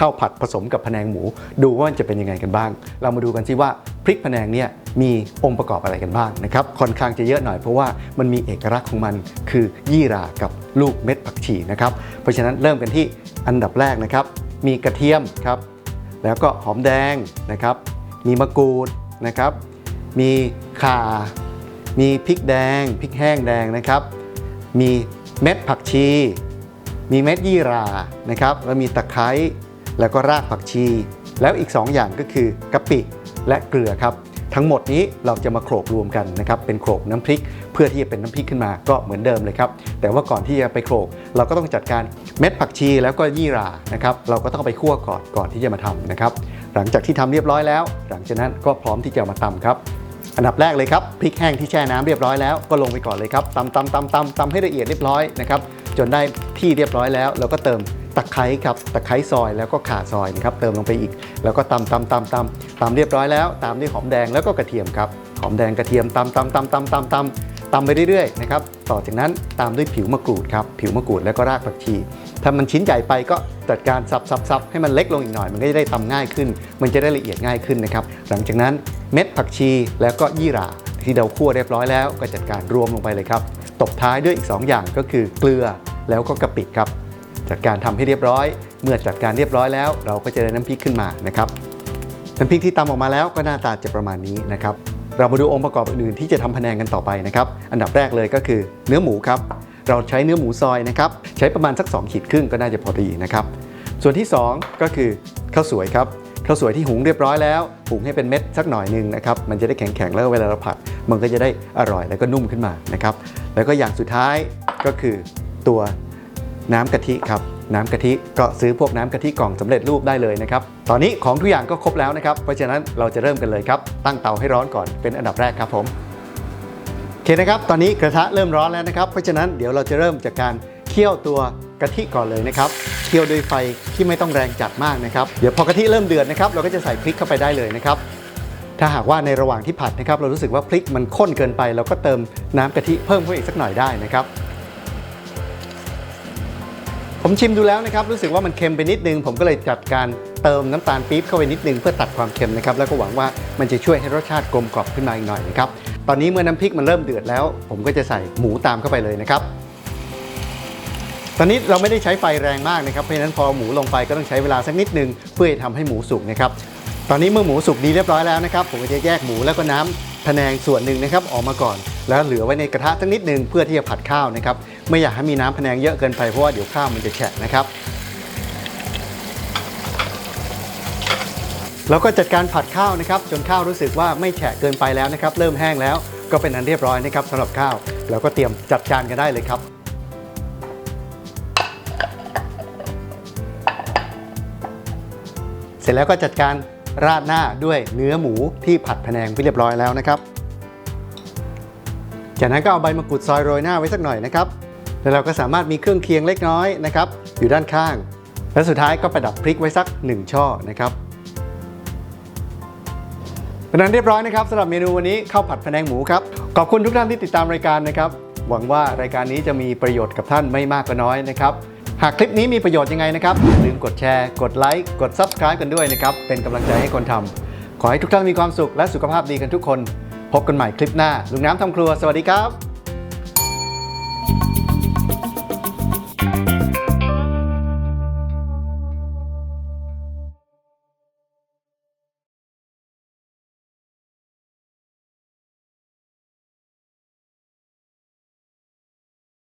ข้าวผัดผสมกับพะแนงหมู ดูว่ามันจะเป็นยังไงกันบ้าง เรามาดูกันสิว่าพริกพะแนงเนี่ยมีองค์ประกอบอะไรกันบ้างนะครับค่อนข้างจะเยอะหน่อยเพราะว่ามันมีเอกลักษณ์ของมันคือยี่รากับลูกเม็ดผักชีนะครับเพราะฉะนั้นเริ่มกันที่อันดับแรกนะครับ มีกระเทียมครับแล้วก็หอมแดงนะครับ มีมะกรูดนะครับ มีข่า มีพริกแดง พริกแห้งแดงนะครับ มีเม็ดผักชี มีเม็ดยี่รานะครับ แล้วมีตะไคร้ แล้วก็รากผักชี แล้วอีก 2 อย่างก็คือกะปิและเกลือครับ ทั้งหมดนี้เราจะมาโขลกรวมกันนะครับ เป็นโขลกน้ำพริก เพื่อที่จะเป็นน้ำพริกขึ้นมาก็เหมือนเดิมเลยครับ แต่ว่าก่อนที่จะไปโขลก เราก็ต้องจัดการเม็ดผักชีแล้วก็ยี่รานะครับ เราก็ต้องไปคั่วก่อนก่อนที่จะมาทำนะครับ หลังจากที่ทำเรียบร้อยแล้ว หลังจากนั้นก็พร้อมที่จะมาตำครับอันดับแรกเลยครับพริกแห้งที่แช่น้ำเรียบร้อยแล้วก็ลงไปก่อนเลยครับตำตำตำตำตำให้ละเอียดเรียบร้อยนะครับจนได้ที่เรียบร้อยแล้ว เราก็เติม ตะไคร้ครับตะไคร้ซอยแล้วก็ข่าซอยนะครับเติมลงไปอีก แล้วก็ตำตำตำตำตำเรียบร้อยแล้วตามด้วยหอมแดงแล้วก็กระเทียมครับหอมแดงกระเทียมตำตำตำตำตำตำตำไปเรื่อยๆนะครับต่อจากนั้นตามด้วยผิวมะกรูดครับผิวมะกรูดแล้วก็รากผักชีถ้ามันชิ้นใหญ่ไปก็จัดการสับสับสับให้มันเล็กลงอีกหน่อย มันก็จะได้ตำง่ายขึ้น มันจะได้ละเอียดง่ายขึ้นนะครับหลังจากนั้นเม็ดผักชีแล้วก็ยี่หร่าที่เราคั่วเรียบร้อยแล้วก็จัดการรวมลงไปเลยครับตบท้ายด้วยอีก 2 อย่างก็คือเกลือแล้วก็กะปิครับ จัดการทำให้เรียบร้อย เมื่อจัดการเรียบร้อยแล้ว เราก็จะได้น้ำพริกขึ้นมานะครับน้ำพริกที่ตำออกมาแล้วก็หน้าตาจะประมาณนี้นะครับเรามาดูองค์ประกอบอื่นที่จะทำพะแนงกันต่อไปนะครับ อันดับแรกเลยก็คือเนื้อหมูครับ เราใช้เนื้อหมูซอยนะครับ ใช้ประมาณสัก 2 ขีดครึ่งก็น่าจะพอดีนะครับ ส่วนที่ 2 ก็คือข้าวสวยครับ ข้าวสวยที่หุงเรียบร้อยแล้วหุงให้เป็นเม็ดสักหน่อยหนึ่งนะครับ มันจะได้แข็งๆแล้วเวลาเราผัด มันก็จะได้อร่อยแล้วก็นุ่มขึ้นมานะครับ แล้วก็อย่างสุดท้ายก็คือตัว น้ำกะทิครับน้ำกะทิก็ซื้อพวกน้ำกะทิกล่องสำเร็จรูปได้เลยนะครับ ตอนนี้ของทุกอย่างก็ครบแล้วนะครับ เพราะฉะนั้นเราจะเริ่มกันเลยครับ ตั้งเตาให้ร้อนก่อนเป็นอันดับแรกครับผมโอเคนะครับ ตอนนี้กระทะเริ่มร้อนแล้วนะครับ เพราะฉะนั้นเดี๋ยวเราจะเริ่มจากการเคี่ยวตัวกะทิก่อนเลยนะครับ เคี่ยวด้วยไฟที่ไม่ต้องแรงจัดมากนะครับ เดี๋ยวพอกะทิเริ่มเดือดนะครับ เราก็จะใส่พริกเข้าไปได้เลยนะครับ ถ้าหากว่าในระหว่างที่ผัดนะครับ เรารู้สึกว่าพริกมันข้นเกินไป เราก็เติมน้ำกะทิเพิ่มเข้าไปอีกสักหน่อยได้นะครับ ผมชิมดูแล้วนะครับรู้สึกว่ามันเค็มไปนิดนึง ผมก็เลยจัดการเติมน้ำตาลปี๊บเข้าไปนิดนึงเพื่อตัดความเค็มนะครับแล้วก็หวังว่ามันจะช่วยให้รสชาติกลมกล่อมขึ้นมาอีกหน่อยนะครับตอนนี้เมื่อน้ำพริกมันเริ่มเดือดแล้ว ผมก็จะใส่หมูตามเข้าไปเลยนะครับตอนนี้เราไม่ได้ใช้ไฟแรงมากนะครับเพราะฉะนั้นพอหมูลงไปก็ต้องใช้เวลาสักนิดนึงเพื่อให้ทำให้หมูสุกนะครับตอนนี้เมื่อหมูสุกดีเรียบร้อยแล้วนะครับผมก็จะแยกหมูแล้วก็น้ำพะแนงส่วนหนึ่งนะครับออกมาก่อน แล้วเหลือไว้ในกระทะสักนิดนึงเพื่อที่จะผัดข้าวนะครับ ไม่อยากให้มีน้ำพะแนงเยอะเกินไปเพราะว่าเดี๋ยวข้าวมันจะแฉะนะครับแล้วก็จัดการผัดข้าวนะครับจนข้าวรู้สึกว่าไม่แฉะเกินไปแล้วนะครับ เริ่มแห้งแล้วก็เป็นอันเรียบร้อยนะครับสำหรับข้าวแล้วก็เตรียมจัดจานกันได้เลยครับเสร็จแล้วก็จัดการราดหน้าด้วยเนื้อหมูที่ผัดพะแนงไปเรียบร้อยแล้วนะครับ จากนั้นก็เอาใบมะกรูดซอยโรยหน้าไว้สักหน่อยนะครับ แล้วเราก็สามารถมีเครื่องเคียงเล็กน้อยนะครับ อยู่ด้านข้าง และสุดท้ายก็ประดับพริกไว้สัก 1 ช่อนะครับเป็นนั้นเรียบร้อยนะครับสำหรับเมนูวันนี้ข้าวผัดพะแนงหมูครับขอบคุณทุกท่านที่ติดตามรายการนะครับ หวังว่ารายการนี้จะมีประโยชน์กับท่านไม่มากก็น้อยนะครับหากคลิปนี้มีประโยชน์ยังไงนะครับอย่าลืมกดแชร์กดไลค์กด Subscribe กันด้วยนะครับ เป็นกำลังใจให้คนทำขอให้ทุกท่านมีความสุขและสุขภาพดีกันทุกคน พบกันใหม่คลิปหน้าลุงน้ำทำครัวสวัสดีครับ